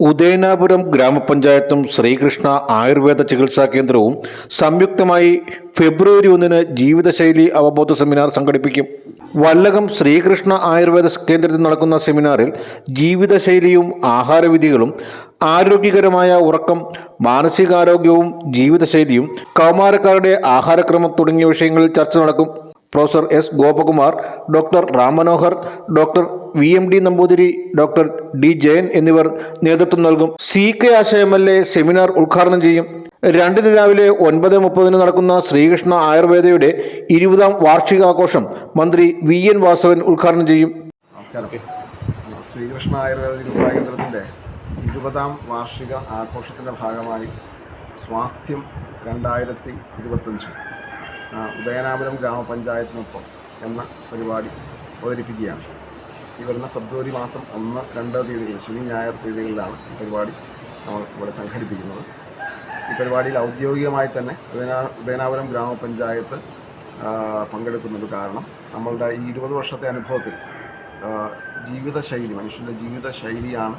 ഉദയനാപുരം ഗ്രാമപഞ്ചായത്തും ശ്രീകൃഷ്ണ ആയുർവേദ ചികിത്സാ കേന്ദ്രവും സംയുക്തമായി ഫെബ്രുവരി ഒന്നിന് ജീവിതശൈലി അവബോധ സെമിനാർ സംഘടിപ്പിക്കും. വല്ലകം ശ്രീകൃഷ്ണ ആയുർവേദ കേന്ദ്രത്തിൽ നടക്കുന്ന സെമിനാറിൽ ജീവിതശൈലിയും ആഹാരവിധികളും ആരോഗ്യകരമായ ഉറക്കം മാനസികാരോഗ്യവും ജീവിതശൈലിയും കൗമാരക്കാരുടെ ആഹാരക്രമം തുടങ്ങിയ വിഷയങ്ങളിൽ ചർച്ച നടക്കും. Professor S Gopakumar doctor Ramanohar Manohar doctor V M D Namboothiri doctor D Jayan എന്നിവർ നേതൃത്വം നൽകും. C K Asha M L A seminar ഉദ്ഘാടനം ചെയ്യും. രണ്ടിന് രാവിലെ ഒൻപത് മുപ്പതിന് നടക്കുന്ന ശ്രീകൃഷ്ണ ആയുർവേദയുടെ ഇരുപതാം വാർഷികാഘോഷം മന്ത്രി വി എൻ വാസവൻ ഉദ്ഘാടനം ചെയ്യും. ശ്രീകൃഷ്ണ ആയുർവേദ ഇരുപതാം വാർഷിക ആഘോഷത്തിന്റെ ഭാഗമായി സ്വാസ്ഥ്യം രണ്ടായിരത്തി ഇരുപത്തഞ്ച് ഉദയനാപുരം ഗ്രാമപഞ്ചായത്തിനൊപ്പം എന്ന പരിപാടി അവതരിപ്പിക്കുകയാണ്. ഈ വരുന്ന ഫെബ്രുവരി മാസം ഒന്ന് രണ്ട് തീയതികളിൽ ശനി ഞായർ തീയതികളിലാണ് ഈ പരിപാടി നമ്മൾ ഇവിടെ സംഘടിപ്പിക്കുന്നത്. ഈ പരിപാടിയിൽ ഔദ്യോഗികമായി തന്നെ ഉദയനാ ഉദയനാപുരം ഗ്രാമപഞ്ചായത്ത് പങ്കെടുക്കുന്നത് കാരണം നമ്മളുടെ ഈ ഇരുപത് വർഷത്തെ അനുഭവത്തിൽ ജീവിതശൈലി മനുഷ്യന്റെ ജീവിതശൈലിയാണ്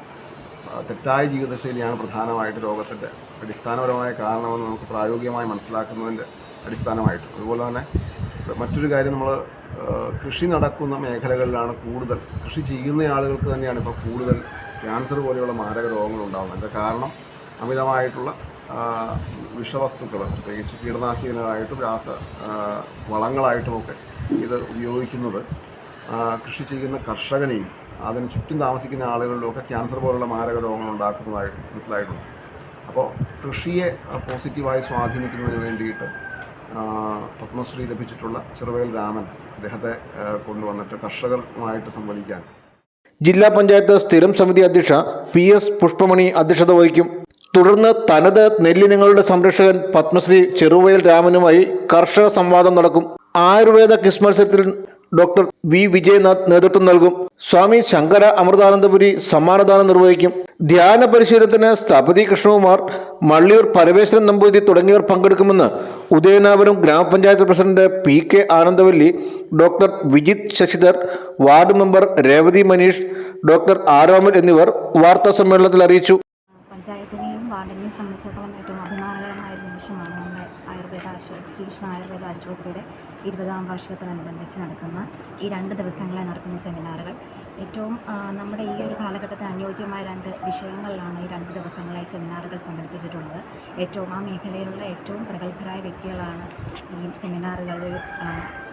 തെറ്റായ ജീവിതശൈലിയാണ് പ്രധാനമായിട്ട് രോഗത്തിന്റെ അടിസ്ഥാനപരമായ കാരണമെന്ന് നമുക്ക് പ്രായോഗികമായി മനസ്സിലാക്കുന്നതിന്റെ അടിസ്ഥാനമായിട്ട്. അതുപോലെ തന്നെ മറ്റൊരു കാര്യം നമ്മൾ കൃഷി നടക്കുന്ന മേഖലകളിലാണ് കൂടുതൽ കൃഷി ചെയ്യുന്ന ആളുകൾക്ക് തന്നെയാണ് ഇപ്പോൾ കൂടുതൽ ക്യാൻസർ പോലെയുള്ള മാരക രോഗങ്ങൾ ഉണ്ടാകുന്നത് അതിന്റെ കാരണം അമിതമായിട്ടുള്ള വിഷവസ്തുക്കൾ പ്രത്യേകിച്ച് കീടനാശിനികളായിട്ടും രാസ വളങ്ങളായിട്ടുമൊക്കെ ഇത് ഉപയോഗിക്കുന്നത്. കൃഷി ചെയ്യുന്ന കർഷകനെയും അതിന് ചുറ്റും താമസിക്കുന്ന ആളുകളിലുമൊക്കെ ക്യാൻസർ പോലുള്ള മാരക രോഗങ്ങൾ ഉണ്ടാക്കുന്നതായിട്ട് മനസ്സിലായിട്ടുണ്ട്. അപ്പോൾ കൃഷിയെ പോസിറ്റീവായി സ്വാധീനിക്കുന്നതിന് വേണ്ടിയിട്ട് പത്മശ്രീ ലഭിച്ചിട്ടുള്ള ചെറുവയൽ രാമൻ അദ്ദേഹത്തെ കൊണ്ടുവന്നിട്ട് കർഷകരുമായിട്ട് സംവദിക്കാൻ. ജില്ലാ പഞ്ചായത്ത് സ്ഥിരം സമിതി അധ്യക്ഷ പി എസ് പുഷ്പമണി അധ്യക്ഷത വഹിക്കും. തുടർന്ന് തനത് നെല്ലിനങ്ങളുടെ സംരക്ഷകൻ പത്മശ്രീ ചെറുവയൽ രാമനുമായി കർഷക സംവാദം നടക്കും. ആയുർവേദ കിസ് മത്സരത്തിൽ ഡോക്ടർ വി വിജയനാഥ് നേതൃത്വം നൽകും. സ്വാമി ശങ്കര അമൃതാനന്ദപുരി സമ്മാനദാനം നിർവഹിക്കും. ധ്യാന പരിശീലനത്തിന് സ്ഥപതി കൃഷ്ണകുമാർ മള്ളിയൂർ പരമേശ്വരൻ നമ്പൂതിരി തുടങ്ങിയവർ പങ്കെടുക്കുമെന്ന് ഉദയനാപുരം ഗ്രാമപഞ്ചായത്ത് president P K Anandavalli doctor Vijith Sasidhar ward member Revathi Manish doctor Aromal എന്നിവർ വാർത്താ സമ്മേളനത്തിൽ അറിയിച്ചു പഞ്ചായത്തിനെയും വാർഡിനെയും സംബന്ധിച്ചിടത്തോളം ഏറ്റവും അഭിമാനകരമായ ഒരു നിമിഷമാണ് നമ്മുടെ ആയുർവേദ ആശുപത്രി ശ്രീകൃഷ്ണ ആയുർവേദ ആശുപത്രിയുടെ ഇരുപതാം വാർഷികത്തോടനുബന്ധിച്ച് നടക്കുന്ന ഈ രണ്ട് ദിവസങ്ങളായി നടക്കുന്ന സെമിനാറുകൾ. ഏറ്റവും നമ്മുടെ ഈ ഒരു കാലഘട്ടത്തിന് അനുയോജ്യമായ രണ്ട് വിഷയങ്ങളിലാണ് ഈ രണ്ട് ദിവസങ്ങളായി സെമിനാറുകൾ സംഘടിപ്പിച്ചിട്ടുള്ളത്. ഏറ്റവും ആ മേഖലയിലുള്ള ഏറ്റവും പ്രഗത്ഭരായ വ്യക്തികളാണ് ഈ സെമിനാറുകളിൽ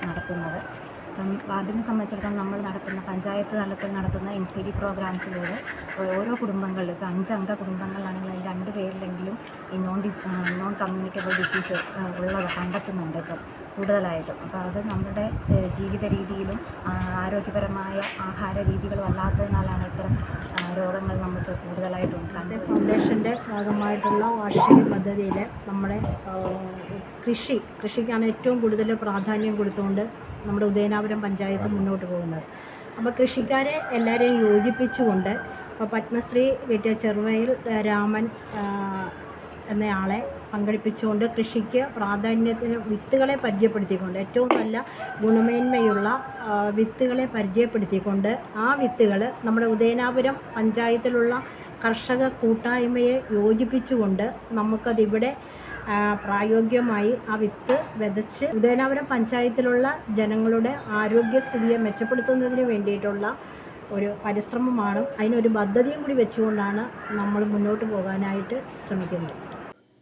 നടത്തുന്നത്. അപ്പം വാർഡിനെ സംബന്ധിച്ചിടത്തോളം നമ്മൾ നടത്തുന്ന പഞ്ചായത്ത് തലത്തിൽ നടത്തുന്ന എൻ സി ഡി പ്രോഗ്രാംസിലൂടെ ഓരോ കുടുംബങ്ങളിൽ ഇപ്പോൾ അഞ്ചംഗ കുടുംബങ്ങളിലാണെങ്കിൽ അതിൽ രണ്ട് പേരിലെങ്കിലും ഈ non dis non communicable disease ഉള്ളത് കണ്ടെത്തുന്നുണ്ട് ഇപ്പം കൂടുതലായിട്ടും. അപ്പോൾ അത് നമ്മുടെ ജീവിത രീതിയിലും ആരോഗ്യപരമായ ആഹാര രീതികളും അല്ലാത്തതിനാലാണ് ഇത്തരം രോഗങ്ങൾ നമുക്ക് കൂടുതലായിട്ടുണ്ട്. അതെ ഫൗണ്ടേഷന്റെ ഭാഗമായിട്ടുള്ള വാർഷിക പദ്ധതിയിൽ നമ്മുടെ കൃഷി കൃഷിക്കാണ് ഏറ്റവും കൂടുതൽ പ്രാധാന്യം കൊടുത്തുകൊണ്ട് നമ്മുടെ ഉദയനാപുരം പഞ്ചായത്ത് മുന്നോട്ട് പോകുന്നത്. അപ്പോൾ കൃഷിക്കാരെ എല്ലാവരെയും യോജിപ്പിച്ചുകൊണ്ട് ഇപ്പോൾ പത്മശ്രീ കിട്ടിയ ചെറുവയിൽ രാമൻ എന്നയാളെ പങ്കെടുപ്പിച്ചുകൊണ്ട് കൃഷിക്ക് പ്രാധാന്യത്തിന് വിത്തുകളെ പരിചയപ്പെടുത്തിക്കൊണ്ട് ഏറ്റവും നല്ല ഗുണമേന്മയുള്ള വിത്തുകളെ പരിചയപ്പെടുത്തിക്കൊണ്ട് ആ വിത്തുകൾ നമ്മുടെ ഉദയനാപുരം പഞ്ചായത്തിലുള്ള കർഷക കൂട്ടായ്മയെ യോജിപ്പിച്ചുകൊണ്ട് നമുക്കതിവിടെ പ്രായോഗികമായി ആ വിത്ത് വിതച്ച് ഉദയനാപുരം പഞ്ചായത്തിലുള്ള ജനങ്ങളുടെ ആരോഗ്യസ്ഥിതിയെ മെച്ചപ്പെടുത്തുന്നതിന് വേണ്ടിയിട്ടുള്ള ഒരു പരിശ്രമമാണ്. അതിനൊരു പദ്ധതിയും കൂടി വെച്ചുകൊണ്ടാണ് നമ്മൾ മുന്നോട്ട് പോകാനായിട്ട് ശ്രമിക്കുന്നത്.